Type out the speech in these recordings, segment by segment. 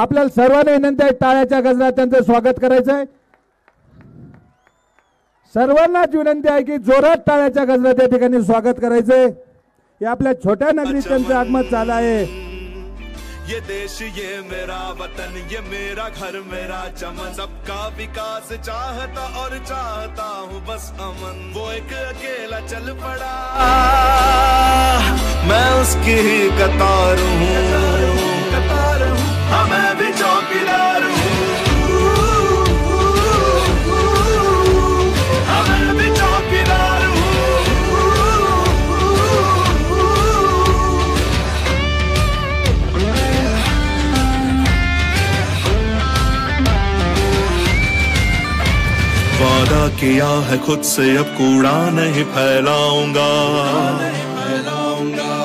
आपल्याला सर्वांना विनंती आहे टाळ्याच्या गजरात त्यांचं स्वागत करायचं आहे. सर्वांनाच विनंती आहे की जोरात टाळ्याच्या गजरात या ठिकाणी स्वागत करायचंय. हे आपल्या छोट्या नगरीत त्यांचं आगमन झालं आहे. ये देश ये मेरा वतन ये मेरा घर मेरा चमन। सबका विकास चाहता और चाहता हूँ बस अमन। वो एक अकेला चल पड़ा। मैं उसकी ही कतार हूँ। हूँ भी चौकीदार हूँ। वादा किया है खुद से अब कूड़ा नहीं फैलाऊँगा।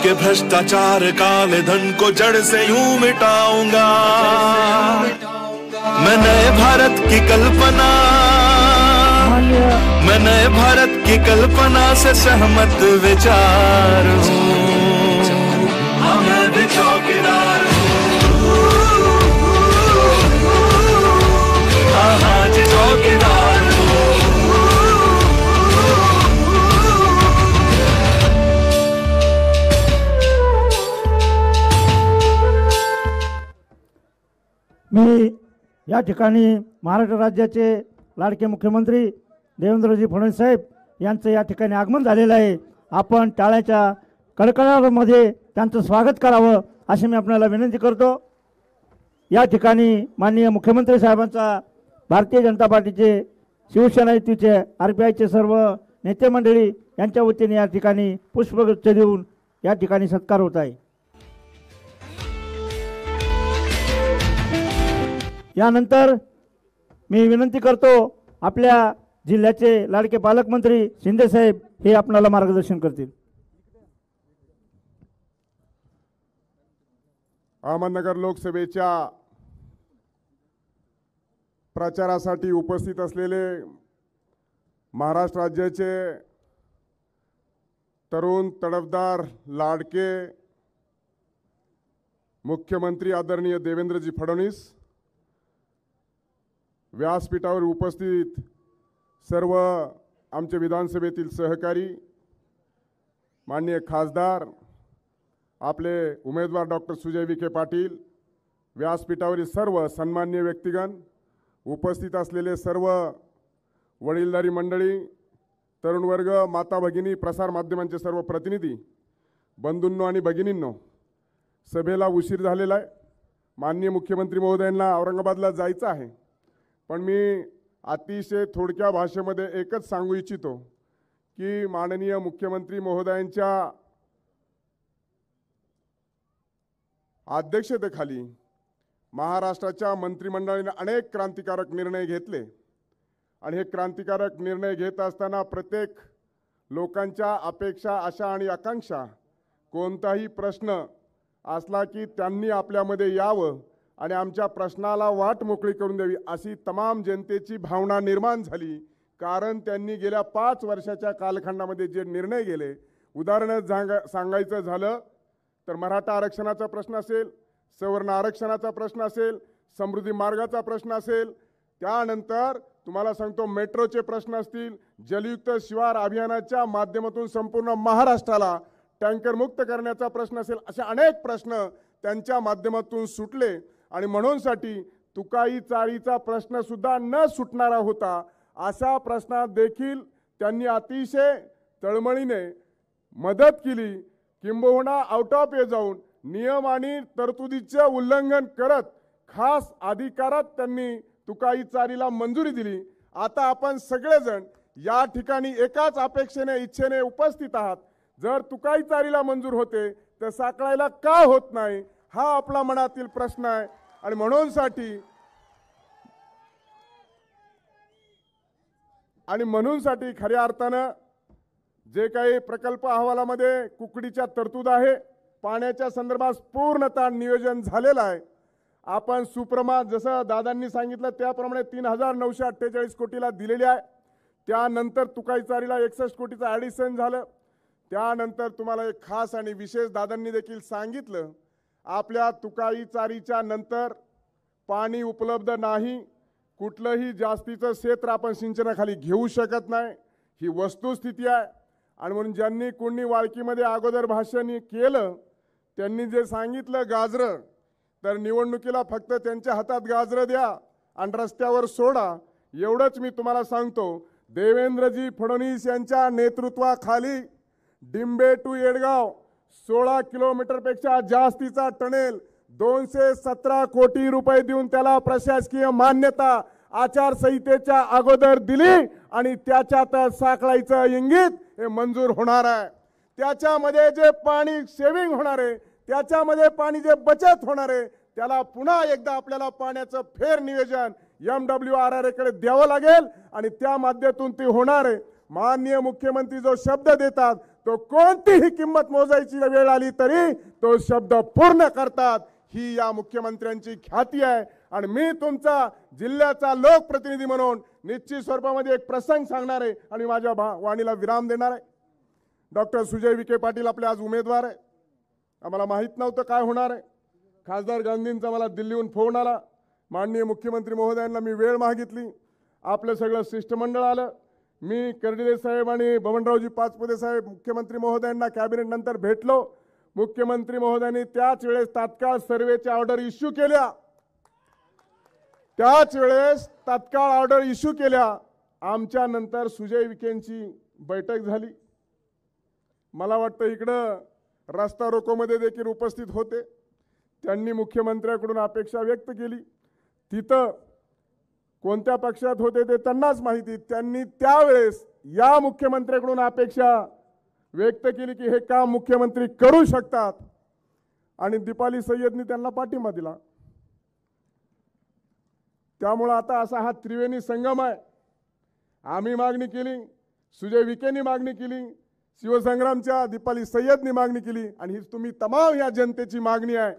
कि भ्रष्टाचार काले धन को जड़ से यूँ मिटाऊँगा। मैं नए भारत की कल्पना, मैं नए भारत की कल्पना से सहमत विचार हूँ। मी या ठिकाणी महाराष्ट्र राज्याचे लाडके मुख्यमंत्री देवेंद्रजी फडणवीस साहेब यांचं या ठिकाणी आगमन झालेलं आहे. आपण टाळ्याच्या कडकडामध्ये त्यांचं स्वागत करावं अशी मी आपल्याला विनंती करतो. या ठिकाणी माननीय मुख्यमंत्री साहेबांचा भारतीय जनता पार्टीचे शिवसेना युतीचे आर पी आयचे सर्व नेते मंडळी यांच्या वतीने या ठिकाणी पुष्पगुच्छ देऊन या ठिकाणी सत्कार होत आहे. यानंतर मी विनंती करतो आपल्या जिल्ह्याचे लाडके पालकमंत्री शिंदे साहेब हे आपणाला मार्गदर्शन करतील. अहमदनगर लोकसभेच्या प्रचारासाठी उपस्थित असलेले महाराष्ट्र राज्याचे तरुण तडफदार लाडके मुख्यमंत्री आदरणीय देवेंद्रजी फडणवीस व्यासपीठावर उपस्थित सर्व आमचे विधानसभेतील सहकारी माननीय खासदार आपले उमेदवार डॉक्टर सुजय विखे पाटील व्यासपीठावरील सर्व सन्मान्य व्यक्तिगण उपस्थित असलेले सर्व वडीलधारी मंडळी तरुण वर्ग माता भगिनी प्रसार माध्यमांचे सर्व प्रतिनिधी बंधूंनो आणि भगिनींनो सभेला उशीर झालेला आहे. माननीय मुख्यमंत्री महोदयांना औरंगाबादला जायचं आहे. पण मी अतिशय थोडक्या भाषेमध्ये एकच सांगू इच्छितो की माननीय मुख्यमंत्री महोदयांच्या अध्यक्षतेखाली महाराष्ट्राच्या मंत्रिमंडळाने अनेक क्रांतिकारक निर्णय घेतले. आणि हे क्रांतिकारक निर्णय घेत असताना प्रत्येक लोकांच्या अपेक्षा आशा आणि आकांक्षा कोणताही प्रश्न असला की त्यांनी आपल्यामध्ये यावं आणि आमच्या प्रश्नाला वाट मोकळी करून द्यावी अशी तमाम जनतेची भावना निर्माण झाली. कारण त्यांनी गेल्या पाच वर्षाच्या कालखंडामध्ये जे निर्णय गेले उदाहरण सांगा सांगायचं झालं तर मराठा आरक्षणाचा प्रश्न असेल सवर्ण आरक्षणाचा प्रश्न असेल समृद्धी मार्गाचा प्रश्न असेल त्यानंतर तुम्हाला सांगतो मेट्रोचे प्रश्न असतील जलयुक्त शिवार अभियानाच्या माध्यमातून संपूर्ण महाराष्ट्राला टँकरमुक्त करण्याचा प्रश्न असेल असे अनेक प्रश्न त्यांच्या माध्यमातून सुटले. आणि म्हणूनसाठी तुकाई चाळीचा प्रश्न सुद्धा न सुटणारा होता अशा प्रश्नात देखील त्यांनी अतिशय तळमळीने मदत केली. किंबहुना आउट ऑफ ये जाऊन नियम आणि तरतुदीचे उल्लंघन करत खास अधिकारात त्यांनी तुकाई चारीला मंजुरी दिली. आता आपण सगळेजण या ठिकाणी एकाच अपेक्षेने इच्छेने उपस्थित आहात. जर तुकाई चारीला मंजूर होते तर साकळायला का होत नाही? हा आपला मनातील प्रश्न आहे. आणि म्हणूनसाठी आणि म्हणूनसाठी खऱ्या अर्थानं जे काही प्रकल्प अहवालामध्ये कुकडीच्या तरतूद आहे पाण्याच्या संदर्भात पूर्णतः नियोजन झालेलं आहे. आपण सुप्रमात जसं दादांनी सांगितलं त्याप्रमाणे तीन हजार नऊशे अठ्ठेचाळीस कोटीला दिलेली आहे. त्यानंतर तुकाईचारीला एकसष्ट कोटीचं ॲडिशन झालं. त्यानंतर तुम्हाला एक खास आणि विशेष दादांनी देखील सांगितलं आपल्या तुकाई चारीच्या नंतर पाणी उपलब्ध नाही कुठलंही जास्तीचं क्षेत्र आपण सिंचनाखाली घेऊ शकत नाही. ही वस्तुस्थिती आहे. आणि म्हणून ज्यांनी कुणी वाळकीमध्ये अगोदर भाषण केलं त्यांनी जे सांगितलं गाजरं तर निवडणुकीला फक्त त्यांच्या हातात गाजरं द्या आणि रस्त्यावर सोडा. एवढंच मी तुम्हाला सांगतो. देवेंद्रजी फडणवीस यांच्या नेतृत्वाखाली डिंबे टू येडगाव सोळा किलोमीटरपेक्षा जास्तीचा टनेल दोनशे सतरा कोटी रुपये देऊन त्याला प्रशासकीय मान्यता आचारसंहितेच्या अगोदर दिली आणि त्याच्यात साखळायचं इंगित हे मंजूर होणार आहे. त्याच्यामध्ये जे पाणी सेविंग होणार आहे त्याच्यामध्ये पाणी जे बचत होणार आहे त्याला पुन्हा एकदा आपल्याला पाण्याचं फेर नियोजन एम डब्ल्यू आर आर एकडे द्यावं लागेल आणि त्या माध्यमातून ती होणार आहे. माननीय मुख्यमंत्री जो शब्द देतात तो कोणतीही किंमत मोजायची वेळ आली तरी तो शब्द पूर्ण करतात. ही या मुख्यमंत्र्यांची ख्याती आहे. आणि मी तुमचा जिल्ह्याचा लोकप्रतिनिधी म्हणून निश्चित स्वरूपामध्ये एक प्रसंग सांगणार आहे आणि माझ्या भा- वाणीला विराम देणार आहे. डॉक्टर सुजय विखे पाटील आपले आज उमेदवार आहे. आम्हाला माहीत नव्हतं काय होणार आहे. खासदार गांधींचा मला दिल्लीहून फोन आला. माननीय मुख्यमंत्री महोदयांना मी वेळ मागितली. आपलं सगळं शिष्टमंडळ आलं. मी कर्डिले साहेब आणि बबनरावजी पाचपुते साहेब मुख्यमंत्री महोदयांना कॅबिनेटनंतर भेटलो. मुख्यमंत्री महोदयांनी त्याच वेळेस तात्काळ सर्वेच्या ऑर्डर इश्यू केल्या. त्याच वेळेस तात्काळ ऑर्डर इश्यू केल्या. आमच्या नंतर सुजय विखेंची बैठक झाली. मला वाटतं इकडं रस्ता रोकोमध्ये देखील उपस्थित होते. त्यांनी मुख्यमंत्र्याकडून अपेक्षा व्यक्त केली. तिथं कोणत्या पक्षात होते ते त्यांनाच माहिती. त्यांनी त्यावेळेस या मुख्यमंत्र्याकडून अपेक्षा व्यक्त केली की हे काम मुख्यमंत्री करू शकतात. आणि दीपाली सय्यदनी त्यांना पाठिंबा दिला. त्यामुळं आता असा हा त्रिवेणी संगम आहे. आम्ही मागणी केली सुजय विकेनी मागणी केली शिवसंग्रामच्या दीपाली सय्यदनी मागणी केली आणि ही तुम्ही तमाम या जनतेची मागणी आहे.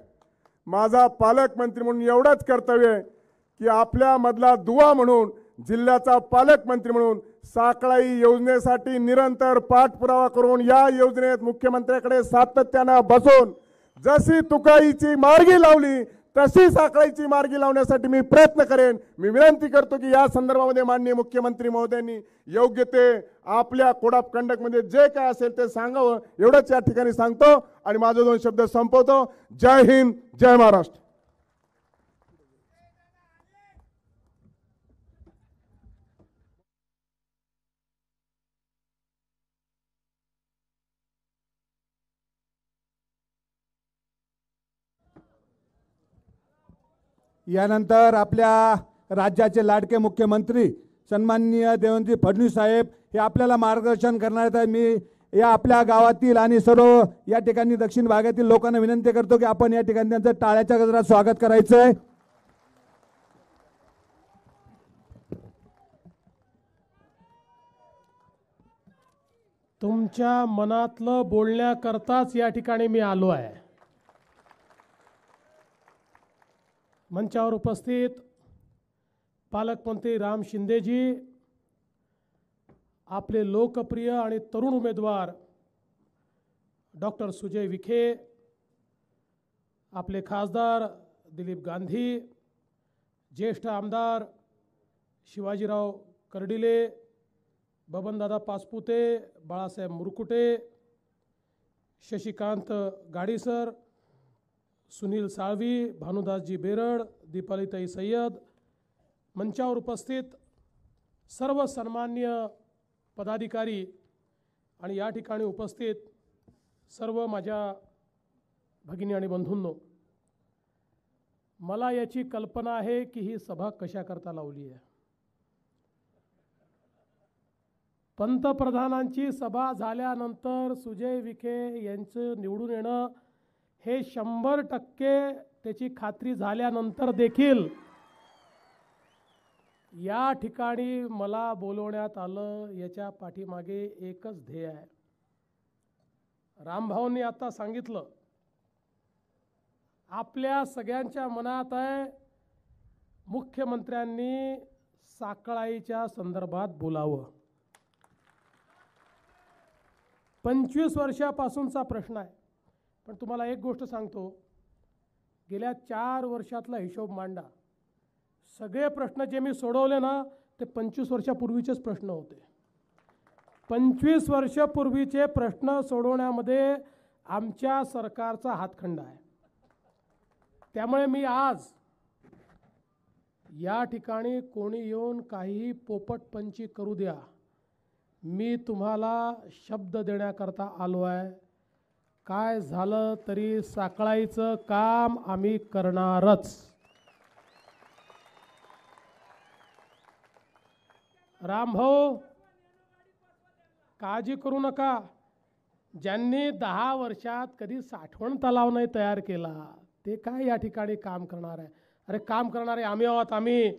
माझा पालकमंत्री म्हणून एवढंच कर्तव्य आहे. की आपल्यामधला दुवा म्हणून जिल्ह्याचा पालकमंत्री म्हणून साकळाई योजनेसाठी निरंतर पाठपुरावा करून या योजनेत मुख्यमंत्र्याकडे सातत्यानं बसून जशी तुकाईची मार्गी लावली तशी साखळीची मार्गी लावण्यासाठी मी प्रयत्न करेन. मी विनंती करतो की या संदर्भामध्ये माननीय मुख्यमंत्री महोदयांनी योग्य ते आपल्या कोड ऑफ कंडक्टमध्ये जे काय असेल ते सांगावं एवढंच या ठिकाणी सांगतो आणि माझे दोन शब्द संपवतो. जय हिंद जय महाराष्ट्र. यानंतर आपल्या राज्याचे लाडके मुख्यमंत्री सन्माननीय देवेंद्र फडणवीस साहेब हे आपल्याला मार्गदर्शन करणार आहेत. मी या आपल्या गावातील आणि सर्व या ठिकाणी दक्षिण भागातील लोकांना विनंती करतो की आपण या ठिकाणी त्यांचं टाळ्याच्या गजरात स्वागत करायचं आहे तुमच्या मनातलं बोलण्याकरताच या ठिकाणी मी आलो आहे. मंचावर उपस्थित पालकमंत्री राम शिंदेजी आपले लोकप्रिय आणि तरुण उमेदवार डॉक्टर सुजय विखे आपले खासदार दिलीप गांधी ज्येष्ठ आमदार शिवाजीराव कर्डिले बबनदादा पासपुते बाळासाहेब मुरकुटे शशिकांत गाडीसर सुनील साळवी भानुदासजी बेरड दीपालिताई सय्यद मंचावर उपस्थित सर्व सन्मान्य पदाधिकारी आणि या ठिकाणी उपस्थित सर्व माझ्या भगिनी आणि बंधूंनो मला याची कल्पना आहे की ही सभा कशाकरता लावली आहे. पंतप्रधानांची सभा झाल्यानंतर सुजय विखे यांचं निवडून येणं हे शंभर टक्के त्याची खात्री झाल्यानंतर देखील या ठिकाणी मला बोलवण्यात आलं याच्या पाठीमागे एकच ध्येय आहे. रामभाऊंनी आता सांगितलं आपल्या सगळ्यांच्या मनात आहे मुख्यमंत्र्यांनी साकळाईच्या संदर्भात बोलावं. पंचवीस वर्षापासूनचा प्रश्न आहे. पण तुम्हाला एक गोष्ट सांगतो. गेल्या चार वर्षातला हिशोब मांडा. सगळे प्रश्न जे मी सोडवले ना ते पंचवीस वर्षापूर्वीचेच प्रश्न होते. पंचवीस वर्षापूर्वीचे प्रश्न सोडवण्यामध्ये आमच्या सरकारचा हातखंड आहे. त्यामुळे मी आज या ठिकाणी कोणी येऊन काहीही पोपटपंची करू द्या. मी तुम्हाला शब्द देण्याकरता आलो आहे. काय झालं तरी साकळाईचं काम आम्ही करणारच. रामभाऊ काळजी करू नका. ज्यांनी दहा वर्षात कधी साठवण तलाव नाही तयार केला ते काय या ठिकाणी काम करणार आहे? अरे काम करणारे आम्ही आहोत आम्ही.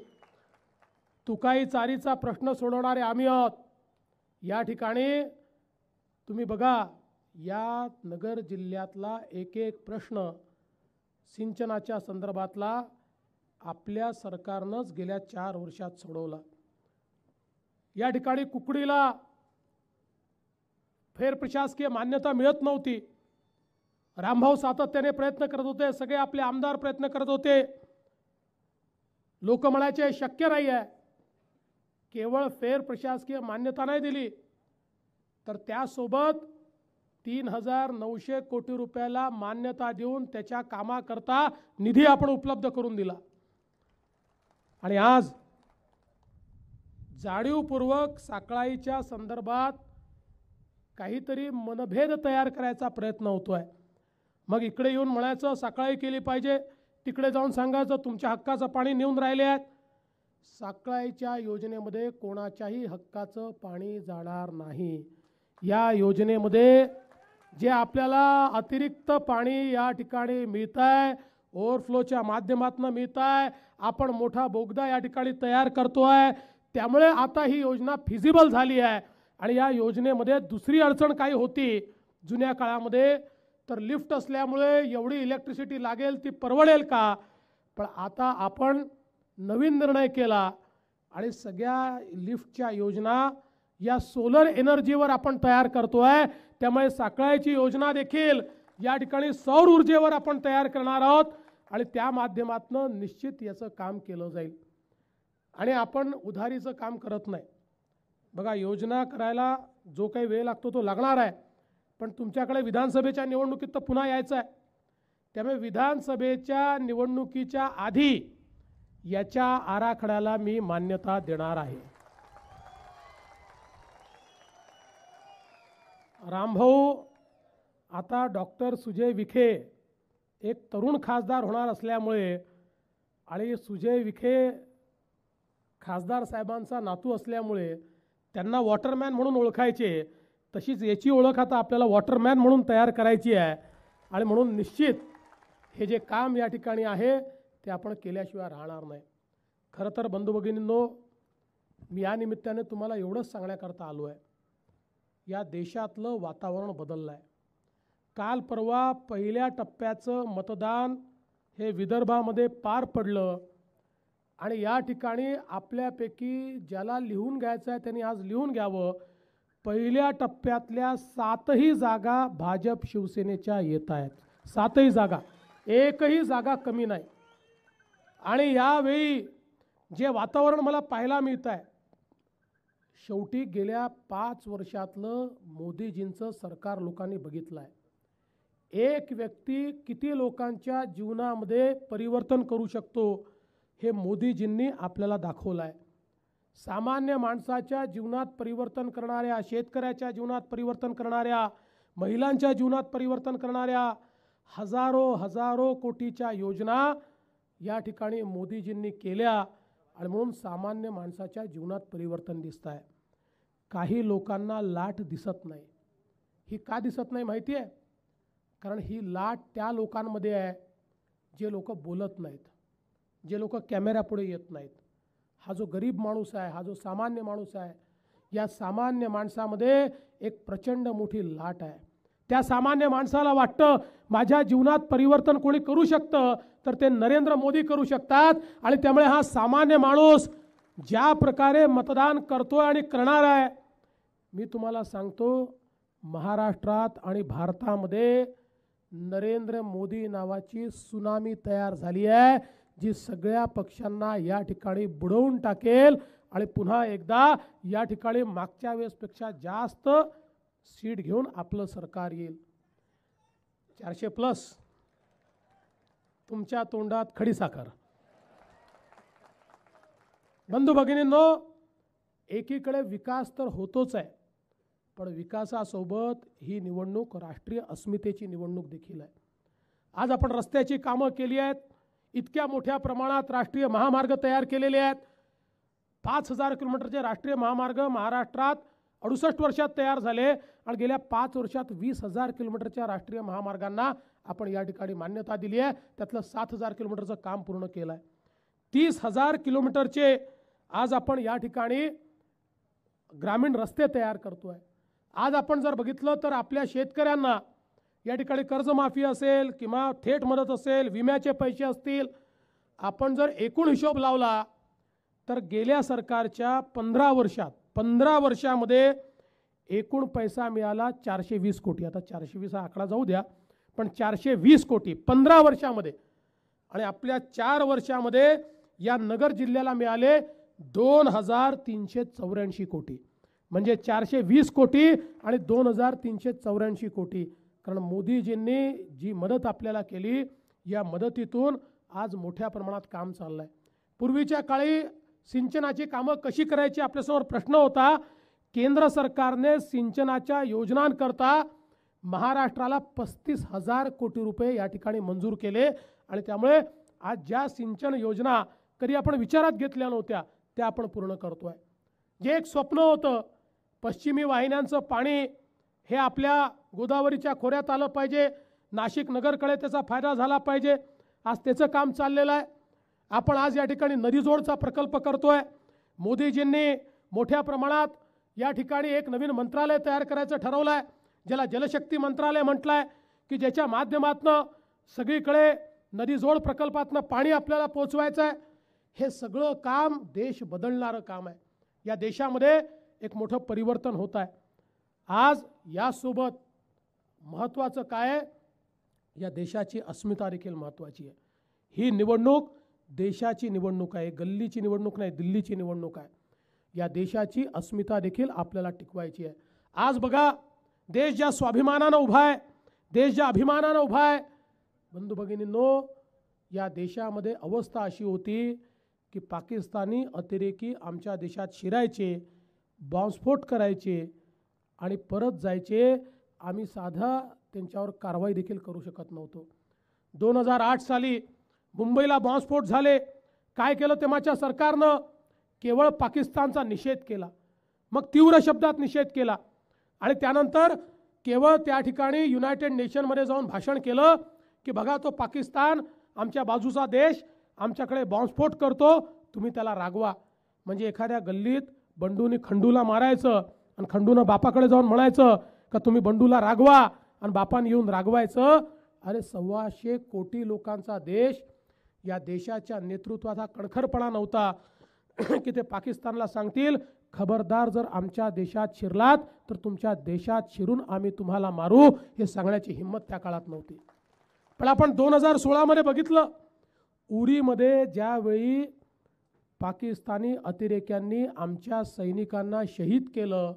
तुकाई चारीचा प्रश्न सोडवणारे आम्ही आहोत. या ठिकाणी तुम्ही बघा या नगर जिल्ह्यातला एक एक प्रश्न सिंचनाच्या संदर्भातला आपल्या सरकारनंच गेल्या चार वर्षात सोडवला. या ठिकाणी कुकडीला फेर प्रशासकीय मान्यता मिळत नव्हती. रामभाऊ सातत्याने प्रयत्न करत होते सगळे आपले आमदार प्रयत्न करत होते. लोक म्हणायचे शक्य नाही आहे केवळ फेर प्रशासकीय मान्यता नाही दिली. तर त्यासोबत तीन हजार नऊशे कोटी रुपयाला मान्यता देऊन त्याच्या कामाकरता निधी आपण उपलब्ध करून दिला. आणि आज जाणीवपूर्वक साकळाईच्या संदर्भात काहीतरी मनभेद तयार करायचा प्रयत्न होतोय. मग इकडे येऊन म्हणायचं साकळाई केली पाहिजे. तिकडे जाऊन सांगायचं तुमच्या हक्काचं पाणी नेऊन राहिले आहेत. साकळाईच्या योजनेमध्ये कोणाच्याही हक्काचं पाणी जाणार नाही. या योजनेमध्ये जे आपल्याला अतिरिक्त पाणी या ठिकाणी मिळत आहे ओव्हरफ्लोच्या माध्यमातून मिळत आहे आपण मोठा बोगदा या ठिकाणी तयार करतो आहे त्यामुळे आता ही योजना फिजिबल झाली आहे. आणि या योजनेमध्ये दुसरी अडचण काही होती जुन्या काळामध्ये तर लिफ्ट असल्यामुळे एवढी इलेक्ट्रिसिटी लागेल ती परवडेल का? पण आता आपण नवीन निर्णय केला आणि सगळ्या लिफ्टच्या योजना या सोलर एनर्जीवर आपण तयार करतो आहे त्यामुळे साकळायची योजना देखील या ठिकाणी सौर ऊर्जेवर आपण तयार करणार आहोत. आणि त्या माध्यमातून निश्चित याचं काम केलं जाईल. आणि आपण उधारीचं काम करत नाही. बघा योजना करायला जो काही वेळ लागतो तो लागणार आहे. पण तुमच्याकडे विधानसभेच्या निवडणुकीत तर पुन्हा यायचं आहे. त्यामुळे विधानसभेच्या निवडणुकीच्या आधी याच्या आराखड्याला मी मान्यता देणार आहे. रामभाऊ आता डॉक्टर सुजय विखे एक तरुण खासदार होणार असल्यामुळे आणि सुजय विखे खासदार साहेबांचा नातू असल्यामुळे त्यांना वॉटरमॅन म्हणून ओळखायचे. तशीच याची ओळख आता आपल्याला वॉटरमॅन म्हणून तयार करायची आहे. आणि म्हणून निश्चित हे जे काम या ठिकाणी आहे ते आपण केल्याशिवाय राहणार नाही. खरं तर बंधू भगिनींनो मी या निमित्ताने तुम्हाला एवढंच सांगण्याकरता आलो आहे. या देशातलं वातावरण बदललं आहे काल परवा पहिल्या टप्प्याचं मतदान हे विदर्भामध्ये पार पडलं आणि या ठिकाणी आपल्यापैकी ज्याला लिहून घ्यायचं आहे त्यांनी आज लिहून घ्यावं. पहिल्या टप्प्यातल्या सातही जागा भाजप शिवसेनेच्या येत आहेत. सातही जागा. एकही जागा कमी नाही. आणि यावेळी जे वातावरण मला पाहायला मिळत आहे शेवटी गेल्या पाच वर्षातलं मोदीजींचं सरकार लोकांनी बघितलं आहे एक व्यक्ती किती लोकांच्या जीवनामध्ये परिवर्तन करू शकतो हे मोदीजींनी आपल्याला दाखवलं आहे सामान्य माणसाच्या जीवनात परिवर्तन करणाऱ्या शेतकऱ्याच्या जीवनात परिवर्तन करणाऱ्या महिलांच्या जीवनात परिवर्तन करणाऱ्या हजारो हजारो कोटीच्या योजना या ठिकाणी मोदीजींनी केल्या. आणि म्हणून सामान्य माणसाच्या जीवनात परिवर्तन दिसत आहे काही लोकांना लाट दिसत नाही. ही का दिसत नाही माहिती आहे कारण ही लाट त्या लोकांमध्ये आहे जे लोक बोलत नाहीत जे लोक कॅमेऱ्यापुढे येत नाहीत. हा जो गरीब माणूस आहे हा जो सामान्य माणूस आहे या सामान्य माणसामध्ये एक प्रचंड मोठी लाट आहे. त्या सामान्य माणसाला वाटतं माझ्या जीवनात परिवर्तन कोणी करू शकतं? तर ते नरेंद्र मोदी करू शकतात. आणि त्यामुळे हा सामान्य माणूस ज्या प्रकारे मतदान करतोय आणि करणार आहे मी तुम्हाला सांगतो महाराष्ट्रात आणि भारतामध्ये नरेंद्र मोदी नावाची सुनामी तयार झाली आहे जी सगळ्या पक्षांना या ठिकाणी बुडवून टाकेल. आणि पुन्हा एकदा या ठिकाणी मागच्या वेळेसपेक्षा जास्त सीट घेऊन आपलं सरकार येईल. चारशे प्लस. तुमच्या तोंडात खडीसाखर बंधू भगिनींनो एकीकडे विकास तर होतोच आहे पण विकासासोबत ही निवडणूक राष्ट्रीय अस्मितेची निवडणूक देखील आहे. आज आपण रस्त्याची कामं केली आहेत इतक्या मोठ्या प्रमाणात राष्ट्रीय महामार्ग तयार केलेले आहेत. पाच हजार किलोमीटरचे राष्ट्रीय महामार्ग महाराष्ट्रात अडुसष्ट वर्षात तयार झाले आणि गेल्या पाच वर्षात वीस हजार किलोमीटरच्या राष्ट्रीय महामार्गांना आपण या ठिकाणी मान्यता दिली आहे. त्यातलं सात हजार किलोमीटरचं काम पूर्ण केलं आहे तीस हजार किलोमीटरचे आज आपण या ठिकाणी ग्रामीण रस्ते तयार करतो आहे आज आपण जर बघितलं तर आपल्या शेतकऱ्यांना या ठिकाणी कर्जमाफी असेल किंवा थेट मदत असेल विम्याचे पैसे असतील आपण जर एकूण हिशोब लावला तर गेल्या सरकारच्या पंधरा वर्षात पंधरा वर्षामध्ये एकूण पैसा मिळाला चारशे वीस कोटी. आता चारशे वीस हा आकडा जाऊ द्या. पण चारशे वीस कोटी पंधरा वर्षामध्ये. आणि आपल्या चार वर्षामध्ये या नगर जिल्ह्याला मिळाले दोन हजार तीनशे चौऱ्याऐंशी कोटी. म्हणजे चारशे वीस कोटी आणि दोन हजार तीनशे चौऱ्याऐंशी कोटी. कारण मोदीजींनी जी मदत आपल्याला केली या मदतीतून आज मोठ्या प्रमाणात काम चाललं आहे पूर्वीच्या काळी सिंचनाची कामं कशी करायची आपल्यासमोर प्रश्न होता. केंद्र सरकारने सिंचनाच्या योजनांकरता महाराष्ट्राला पस्तीस हजार कोटी रुपये या ठिकाणी मंजूर केले. आणि त्यामुळे आज ज्या सिंचन योजना कधी आपण विचारात घेतल्या नव्हत्या त्या आपण पूर्ण करतो आहे जे एक स्वप्न होतं पश्चिमी वाहिन्यांचं पाणी हे आपल्या गोदावरीच्या खोऱ्यात आलं पाहिजे नाशिक नगरकडे त्याचा फायदा झाला पाहिजे आज त्याचं काम चाललेलं आहे. आपण आज या ठिकाणी नदीजोडचा प्रकल्प करतो आहे मोदीजींनी मोठ्या प्रमाणात या ठिकाणी एक नवीन मंत्रालय तयार करायचं ठरवलं आहे ज्याला जलशक्ती मंत्रालय म्हटलं आहे की ज्याच्या माध्यमातनं सगळीकडे नदीजोड प्रकल्पातनं पाणी आपल्याला पोचवायचं आहे हे सगळं काम देश बदलणारं काम आहे. या देशामध्ये एक मोठं परिवर्तन होत आहे आज यासोबत महत्त्वाचं काय आहे? या देशाची अस्मिता देखील महत्त्वाची आहे. ही निवडणूक देशाची निवडणूक आहे. गल्लीची निवडणूक नाही दिल्लीची निवडणूक आहे. या देशाची अस्मिता देखील आपल्याला टिकवायची आहे. आज बघा देश ज्या स्वाभिमानानं उभा आहे देश ज्या अभिमानानं उभा आहे बंधू भगिनींनो या देशामध्ये अवस्था अशी होती की पाकिस्तानी अतिरेकी आमच्या देशात शिरायचे बॉम्बस्फोट करायचे आणि परत जायचे. आम्ही साधा त्यांच्यावर कारवाई देखील करू शकत नव्हतो. दोन हजार आठ साली मुंबईला बॉम्बस्फोट झाले. काय केलं तेव्हाच्या सरकारनं? केवळ पाकिस्तानचा निषेध केला. मग तीव्र शब्दात निषेध केला. आणि त्यानंतर केवळ त्या ठिकाणी युनायटेड नेशनमध्ये जाऊन भाषण केलं की बघा तो पाकिस्तान आमच्या बाजूचा देश आमच्याकडे बॉम्बस्फोट करतो तुम्ही त्याला रागवा. म्हणजे एखाद्या गल्लीत बंडूनी खंडूला मारायचं आणि खंडूनं बापाकडे जाऊन म्हणायचं का तुम्ही बंडूला रागवा आणि बापाने येऊन रागवायचं. अरे सव्वाशे कोटी लोकांचा देश या देशाच्या नेतृत्वाचा कणखरपणा नव्हता. की ते पाकिस्तानला सांगतील खबरदार जर आमच्या देशात शिरलात तर तुमच्या देशात शिरून आम्ही तुम्हाला मारू हे सांगण्याची हिंमत त्या काळात नव्हती. पण आपण दोन हजार सोळामध्ये बघितलं. उरीमध्ये ज्यावेळी पाकिस्तानी अतिरेक्यांनी आमच्या सैनिकांना शहीद केलं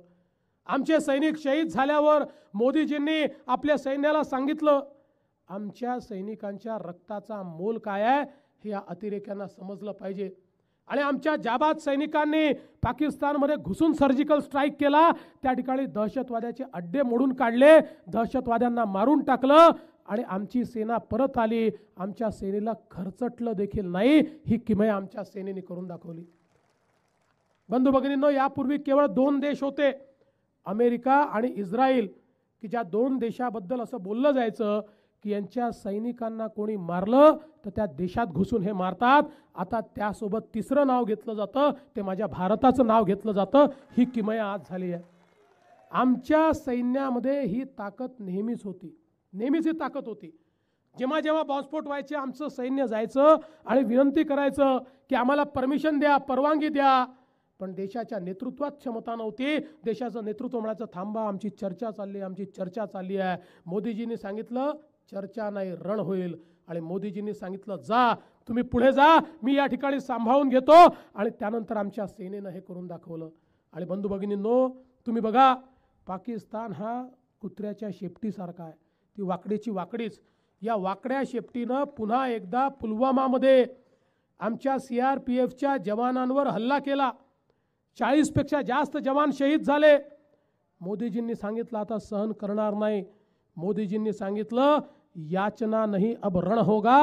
आमचे सैनिक शहीद झाल्यावर मोदीजींनी आपल्या सैन्याला सांगितलं आमच्या सैनिकांच्या रक्ताचा मोल काय आहे हे या अतिरेक्यांना समजलं पाहिजे. आणि आमच्या जाबाद सैनिकांनी पाकिस्तानमध्ये घुसून सर्जिकल स्ट्राईक केला. त्या ठिकाणी दहशतवाद्याचे अड्डे मोडून काढले. दहशतवाद्यांना मारून टाकलं आणि आमची सेना परत आली. आमच्या सेनेला खरचटलं देखील नाही. ही किमया आमच्या सेनेने करून दाखवली. बंधू भगिनींनो यापूर्वी केवळ दोन देश होते अमेरिका आणि इस्रायल की ज्या दोन देशाबद्दल असं बोललं जायचं की यांच्या सैनिकांना कोणी मारलं तर त्या देशात घुसून हे मारतात. आता त्यासोबत तिसरं नाव घेतलं जातं ते माझ्या भारताचं नाव घेतलं जातं. ही किमया आज झाली आहे. आमच्या सैन्यामध्ये ही ताकद नेहमीच होती. नेहमीच ही ताकद होती. जेव्हा जेव्हा बॉम्बस्फोट व्हायचे आमचं सैन्य जायचं आणि विनंती करायचं की आम्हाला परमिशन द्या परवानगी द्या. पण देशाच्या नेतृत्वात क्षमता नव्हती. देशाचं नेतृत्व म्हणायचं थांबा आमची चर्चा चालली आहे आमची चर्चा चालली आहे. मोदीजींनी सांगितलं चर्चा नाही रण होईल. आणि मोदीजींनी सांगितलं जा तुम्ही पुढे जा मी या ठिकाणी सांभाळून घेतो. आणि त्यानंतर आमच्या सेनेनं हे करून दाखवलं. आणि बंधू भगिनींनो तुम्ही बघा पाकिस्तान हा कुत्र्याच्या शेपटीसारखा आहे. ती वाकडीची वाकडीच. या वाकड्या शेपटीनं पुन्हा एकदा पुलवामामध्ये आमच्या सी आर पी एफच्या जवानांवर हल्ला केला. चाळीसपेक्षा जास्त जवान शहीद झाले. मोदीजींनी सांगितलं आता सहन करणार नाही. मोदीजींनी सांगितलं याचना नाही अब रण होगा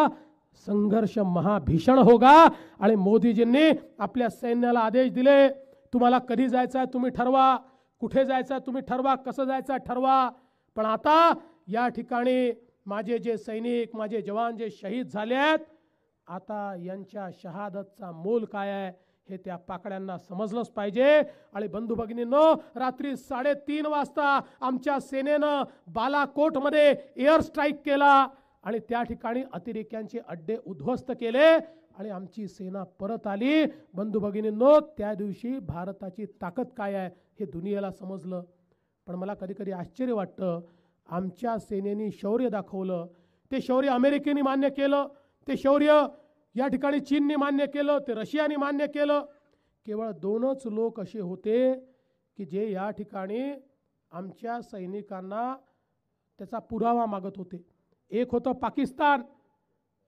संघर्ष महाभीषण होगा। आणि मोदीजींनी आपल्या सैन्याला आदेश दिले तुम्हाला कधी जायचं आहे तुम्ही ठरवा कुठे जायचं आहे तुम्ही ठरवा कसं जायचं आहे ठरवा. पण आता या ठिकाणी माझे जे सैनिक माझे जवान जे शहीद झाले आहेत आता यांच्या शहादतचा मोल काय आहे? हे त्या पाकड्यांना समजलंच पाहिजे. आणि बंधू भगिनींनो रात्री साडेतीन वाजता आमच्या सेनेनं बालाकोटमध्ये एअर स्ट्राईक केला. आणि त्या ठिकाणी अतिरेक्यांचे अड्डे उद्ध्वस्त केले. आणि आमची सेना परत आली. बंधू भगिनींनो त्या दिवशी भारताची ताकद काय आहे हे दुनियेला समजलं. पण मला कधीकधी आश्चर्य वाटतं आमच्या सेनेनी शौर्य दाखवलं. ते शौर्य अमेरिकेने मान्य केलं. ते शौर्य या ठिकाणी चीनने मान्य केलं ते रशियाने मान्य केलं. केवळ दोनच लोक असे होते की जे या ठिकाणी आमच्या सैनिकांना त्याचा पुरावा मागत होते. एक होतं पाकिस्तान.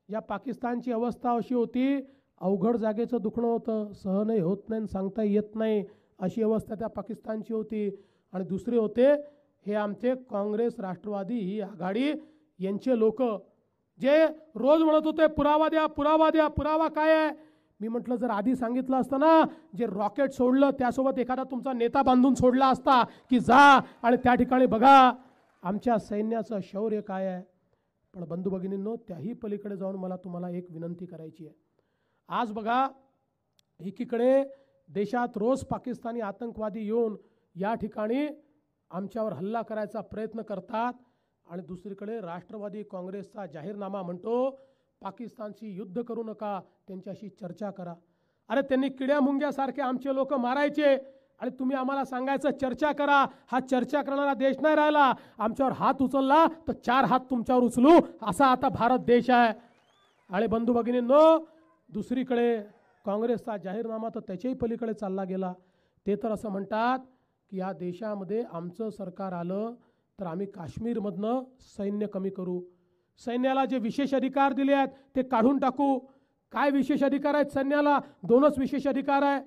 या पाकिस्तानची अवस्था अशी होती अवघड जागेचं दुखणं होतं सहनही होत नाही आणि सांगता येत नाही अशी अवस्था त्या पाकिस्तानची होती. आणि दुसरे होते हे आमचे काँग्रेस राष्ट्रवादी ही आघाडी यांचे लोक जे रोज म्हणत होते पुरावा द्या पुरावा द्या पुरावा काय आहे? मी म्हटलं जर आधी सांगितलं असतं ना जे रॉकेट सोडलं त्यासोबत एखादा तुमचा नेता बांधून सोडला असता की जा आणि त्या ठिकाणी बघा आमच्या सैन्याचं शौर्य काय आहे? पण बंधू भगिनींनो त्याही पलीकडे जाऊन मला तुम्हाला एक विनंती करायची आहे. आज बघा एकीकडे देशात रोज पाकिस्तानी आतंकवादी येऊन या ठिकाणी आमच्यावर हल्ला करायचा प्रयत्न करतात आणि दुसरीकडे राष्ट्रवादी काँग्रेसचा जाहीरनामा म्हणतो पाकिस्तानशी युद्ध करू नका त्यांच्याशी चर्चा करा. अरे त्यांनी किड्या मुंग्यासारखे आमचे लोक मारायचे आणि तुम्ही आम्हाला सांगायचं चर्चा करा. हा चर्चा करणारा देश नाही राहिला. आमच्यावर हात उचलला तर चार हात तुमच्यावर उचलू. असा आता भारत देश आहे. आणि बंधू भगिनींनो दुसरीकडे काँग्रेसचा जाहीरनामा तर त्याच्याही पलीकडे चालला गेला. ते तर असं म्हणतात की या देशामध्ये आमचं सरकार आलं तर आम्ही काश्मीरमधनं सैन्य कमी करू. सैन्याला जे विशेष अधिकार दिले आहेत ते काढून टाकू. काय विशेष अधिकार आहेत सैन्याला? दोनच विशेष अधिकार आहे.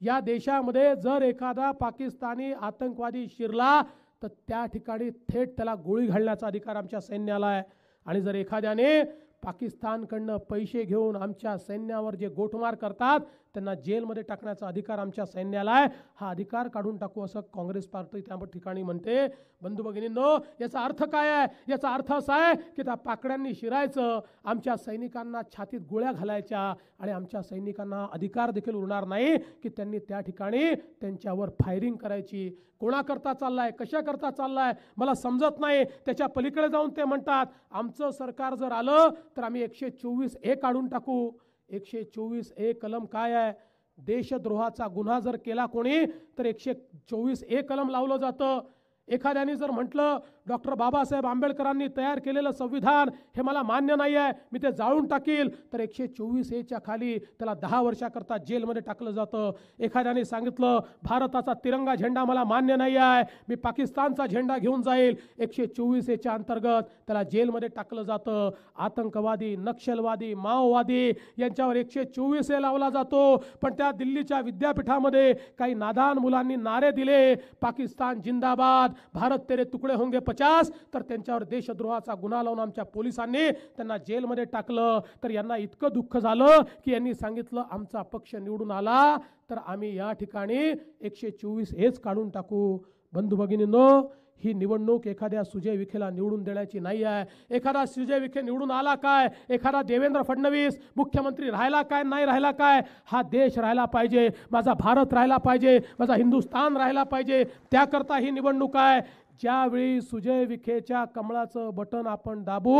या देशामध्ये जर एखादा पाकिस्तानी आतंकवादी शिरला तर त्या ठिकाणी थेट त्याला गोळी घालण्याचा अधिकार आमच्या सैन्याला आहे. आणि जर एखाद्याने पाकिस्तानकडनं पैसे घेऊन आमच्या सैन्यावर जे गोठमार करतात त्यांना जेलमध्ये टाकण्याचा अधिकार आमच्या सैन्याला आहे. हा अधिकार काढून टाकू असं काँग्रेस पार्टी त्या ठिकाणी म्हणते. बंधू भगिनींनो याचा अर्थ काय आहे? याचा अर्थ असा आहे की त्या पाकड्यांनी शिरायचं आमच्या सैनिकांना छातीत गोळ्या घालायच्या आणि आमच्या सैनिकांना अधिकार देखील उरणार नाही की त्यांनी त्या ठिकाणी त्यांच्यावर फायरिंग करायची. कोणाकरता चाललाय? कशाकरता चाललाय? मला समजत नाही. त्याच्या पलीकडे जाऊन ते म्हणतात आमचं सरकार जर आलं तर आम्ही एकशे चोवीस ए काढून टाकू. एकशे चोवीस ए कलम काय आहे? देशद्रोहाचा गुन्हा जर केला कोणी तर एकशे चोवीस ए कलम लावलं जातं. एखाद्याने जर म्हटलं डॉक्टर बाबासाहेब आंबेडकरांनी तयार केलेलं संविधान हे मला मान्य नाही आहे मी ते जाळून टाकील. तर एकशे चोवीस एच्या खाली त्याला दहा वर्षाकरता जेलमध्ये टाकलं जातं. एखाद्याने सांगितलं भारताचा तिरंगा झेंडा मला मान्य नाही आहे मी पाकिस्तानचा झेंडा घेऊन जाईल. एकशे चोवीस एच्या अंतर्गत त्याला जेलमध्ये टाकलं जातं. आतंकवादी नक्षलवादी माओवादी यांच्यावर एकशे चोवीस ए लावला जातो. पण त्या दिल्लीच्या विद्यापीठामध्ये काही नादान मुलांनी नारे दिले. पाकिस्तान जिंदाबाद. भारत तेरे तुकडे होंगे पचास तर त्यांच्यावर देशद्रोहाचा गुन्हा लावून आमच्या पोलिसांनी त्यांना जेलमध्ये टाकलं. तर यांना इतकं दुःख झालं की यांनी सांगितलं आमचा पक्ष निवडून आला तर आम्ही या ठिकाणी एकशे चोवीस हेच काढून टाकू. बंधू भगिनींनो ही निवडणूक एखाद्या सुजय विखेला निवडून देण्याची नाही आहे. एखादा सुजय विखे निवडून आला काय? एखादा देवेंद्र फडणवीस मुख्यमंत्री राहिला काय नाही राहिला काय? हा देश राहिला पाहिजे माझा भारत राहिला पाहिजे माझा हिंदुस्थान राहिला पाहिजे. त्याकरता ही निवडणूक आहे. ज्यावेळी सुजय विखेच्या कमळाचं बटन आपण दाबू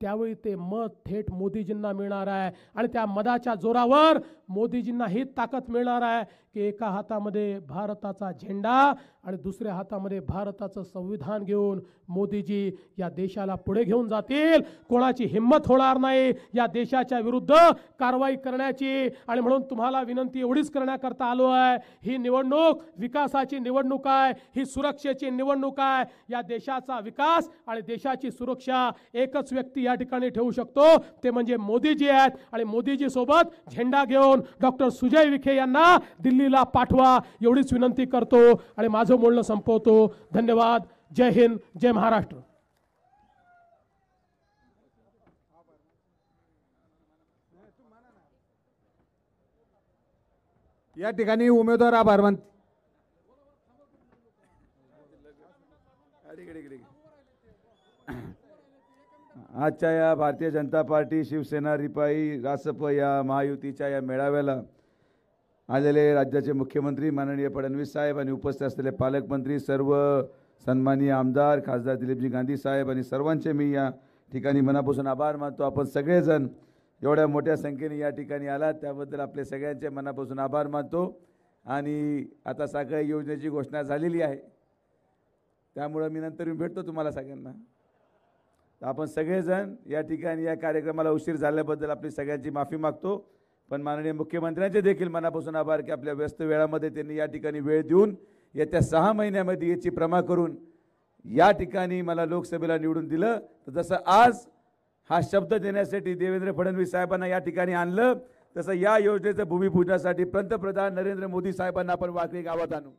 त्यावेळी ते मत थेट मोदीजींना मिळणार आहे. आणि त्या मदाच्या जोरावर मोदीजींना ही ताकद मिळणार आहे की एका हातामध्ये भारताचा झेंडा आणि दुसऱ्या हातामध्ये भारताचं संविधान घेऊन मोदीजी या देशाला पुढे घेऊन जातील. कोणाची हिंमत होणार नाही या देशाच्या विरुद्ध कारवाई करण्याची. आणि म्हणून तुम्हाला विनंती एवढीच करण्याकरता आलो आहे ही निवडणूक विकासाची निवडणूक आहे ही सुरक्षेची निवडणूक आहे. या देशाचा विकास आणि देशाची सुरक्षा एकच व्यक्ती या ठिकाणी ठेवू शकतो ते म्हणजे मोदीजी आहेत. आणि मोदीजी सोबत झेंडा घेऊन डॉक्टर सुजय विखे यांना दिल्लीला पाठवा. एवढीच विनंती करतो आणि माझं बोलणं संपवतो. धन्यवाद. जय हिंद जय महाराष्ट्र. या ठिकाणी उमेदवार आभार मानते. आजच्या या भारतीय जनता पार्टी शिवसेना रिपाई रासप या महायुतीच्या या मेळाव्याला आलेले राज्याचे मुख्यमंत्री माननीय फडणवीस साहेब आणि उपस्थित असलेले पालकमंत्री सर्व सन्माननीय आमदार खासदार दिलीपजी गांधी साहेब आणि सर्वांचे मी या ठिकाणी मनापासून आभार मानतो. आपण सगळेजण एवढ्या मोठ्या संख्येने या ठिकाणी आलात त्याबद्दल आपले सगळ्यांचे मनापासून आभार मानतो. आणि आता साखळी योजनेची घोषणा झालेली आहे. त्यामुळं मी नंतर भेटतो तुम्हाला सगळ्यांना. आपण सगळेजण या ठिकाणी या कार्यक्रमाला उशीर झाल्याबद्दल आपली सगळ्यांची माफी मागतो. पण माननीय मुख्यमंत्र्यांचे देखील मनापासून आभार की आपल्या व्यस्त वेळामध्ये त्यांनी या ठिकाणी वेळ देऊन येत्या सहा महिन्यामध्ये याची प्रमा करून या ठिकाणी मला लोकसभेला निवडून दिलं. तर जसं आज हा शब्द देण्यासाठी देवेंद्र फडणवीस साहेबांना या ठिकाणी आणलं तसं या योजनेचं भूमिपूजनासाठी पंतप्रधान नरेंद्र मोदी साहेबांना आपण वाकडी गावात आणू.